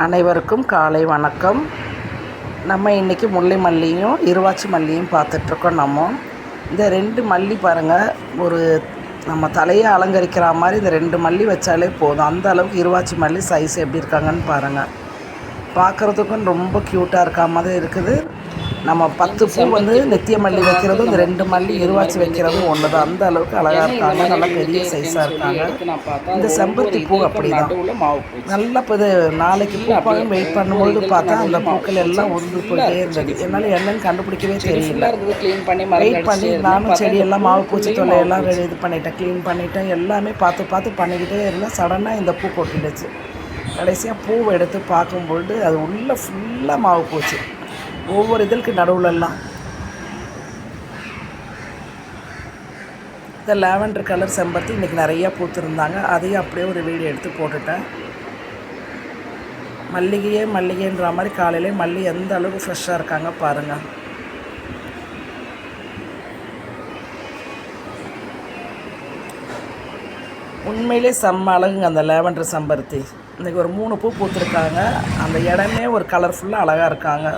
அனைவருக்கும் காலை வணக்கம். நம்ம இன்றைக்கி முல்லை மல்லியும் இருவாச்சி மல்லியும் பார்த்துட்ருக்கோம் நம்ம. இந்த ரெண்டு மல்லி பாருங்கள் ஒரு நம்ம தலையை அலங்கரிக்கிற மாதிரி இந்த ரெண்டு மல்லி வச்சாலே போதும். அந்த அளவுக்கு இருவாச்சி மல்லி சைஸ் எப்படி இருக்காங்கன்னு பாருங்கள் பார்க்குறதுக்கும் ரொம்ப க்யூட்டாக இருக்கா மாதிரி இருக்குது. நம்ம பத்து பூ வந்து நெத்திய மல்லி வைக்கிறதும் இந்த ரெண்டு மல்லி இருவாச்சி வைக்கிறதும் ஒன்று தான் அந்த அளவுக்கு அழகாக இருக்காங்க. நல்லா பெரிய சைஸாக இருக்காங்க. இந்த செம்பருத்தி பூ அப்படி தான் நல்லா இப்போ இது நாளைக்கு பூப்பாக வெயிட் பண்ணும்பொழுது பார்த்தா அந்த பூக்கள் எல்லாம் உருந்து போயிட்டே இருந்தது. என்னால் என்னன்னு கண்டுபிடிக்கவே தெரியல. வெயிட் பண்ணி நானும் செடியெல்லாம் மாவு பூச்சி தொல்லையெல்லாம் இது பண்ணிட்டேன் க்ளீன் பண்ணிட்டேன். எல்லாமே பார்த்து பார்த்து பண்ணிக்கிட்டே இருந்தேன். சடனாக இந்த பூ கொட்டிடுச்சு. கடைசியாக பூவை எடுத்து பார்க்கும்பொழுது அது உள்ளே ஃபுல்லாக மாவு பூச்சி. ஒவ்வொரு இதழுக்கு நடுவுலலாம் இந்த லாவெண்டர் கலர் செம்பருத்தி இன்றைக்கி நிறையா பூத்துருந்தாங்க. அதையும் அப்படியே ஒரு வீடியோ எடுத்து போட்டுட்டேன். மல்லிகையே மல்லிகைன்ற மாதிரி காலையிலே மல்லி எந்த அளவுக்கு ஃப்ரெஷ்ஷாக இருக்காங்க பாருங்கள் உண்மையிலே செம்ம அழகுங்க அந்த லேவண்டர் செம்பருத்தி. இன்றைக்கி ஒரு மூணு பூ பூத்துருக்காங்க. அந்த இடமே ஒரு கலர்ஃபுல்லாக அழகாக இருக்காங்க.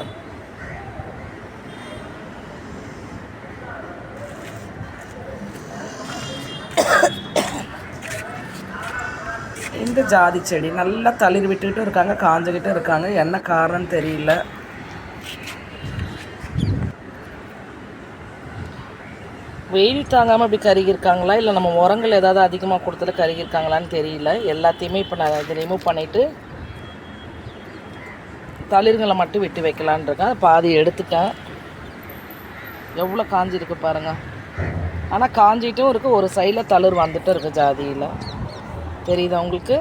இந்த ஜாதி செடி நல்லா தளிர் விட்டுக்கிட்டும் இருக்காங்க காஞ்சுக்கிட்டும் இருக்காங்க. என்ன காரணம்னு தெரியல. வெயில் தாங்காமல் இப்படி கருகியிருக்காங்களா? இல்லை நம்ம உரங்கள் ஏதாவது அதிகமாக கொடுத்துட்டு கருகியிருக்காங்களான்னு தெரியல. எல்லாத்தையுமே இப்போ நான் இதை ரிமூவ் பண்ணிவிட்டு தளிர்களை மட்டும் விட்டு வைக்கலான் இருக்கேன். பாதி எடுத்துட்டேன். எவ்வளோ காஞ்சிருக்கு பாருங்கள் ஆனால் காஞ்சிட்டும் இருக்குது ஒரு சைடில் தளிர் வந்துட்டும் இருக்குது ஜாதியில். தெரியுதா உங்களுக்கு?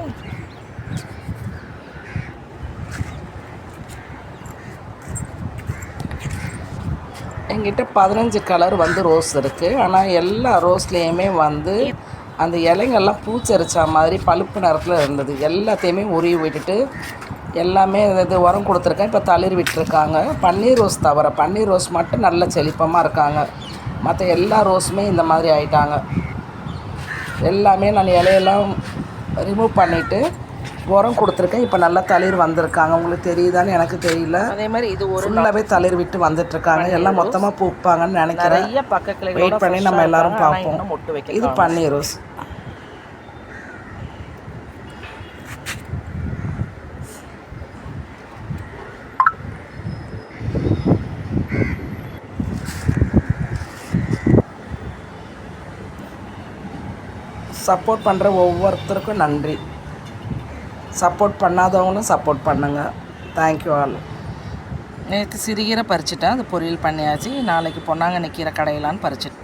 எங்கிட்ட பதினஞ்சு கலர் வந்து ரோஸ் இருக்குது ஆனால் எல்லா ரோஸ்லேயுமே வந்து அந்த இலைங்கள்லாம் பூச்சரித்த மாதிரி பழுப்பு நிறத்தில் இருந்தது. எல்லாத்தையுமே உருவி விட்டுட்டு எல்லாமே இது உரம் கொடுத்துருக்கேன். இப்போ தளிர் விட்டுருக்காங்க. பன்னீர் ரோஸ் தவிர பன்னீர் ரோஸ் மட்டும் நல்ல செழிப்பமாக இருக்காங்க. மற்ற எல்லா ரோஸுமே இந்த மாதிரி ஆயிட்டாங்க. எல்லாமே நான் இலையெல்லாம் ரிமூவ் பண்ணிவிட்டு உரம் கொடுத்துருக்கேன். இப்போ நல்லா தளிர் வந்திருக்காங்க. உங்களுக்கு தெரியுதான்னு எனக்கு தெரியல. அதே மாதிரி இது ஒரு ஃபுல்லாகவே தளிர் விட்டு வந்துட்டு இருக்காங்க எல்லாம் மொத்தமாக பூப்பாங்கன்னு நினைக்கிறேன். நிறைய பக்கத்தில் வெயிட் பண்ணி நம்ம எல்லாரும் பார்ப்போம். இது பன்னீர் ரோஸ். சப்போர்ட் பண்ணுற ஒவ்வொருத்தருக்கும் நன்றி. சப்போர்ட் பண்ணாதவங்களும் சப்போர்ட் பண்ணுங்கள் தேங்க்யூ ஆல் நேற்று சிறுகீரை பறிச்சிட்டேன். அது பொரியல் பண்ணியாச்சு. நாளைக்கு பொன்னாங்கண்ணி கீரை கடையிலான்னு பறிச்சிட்டேன்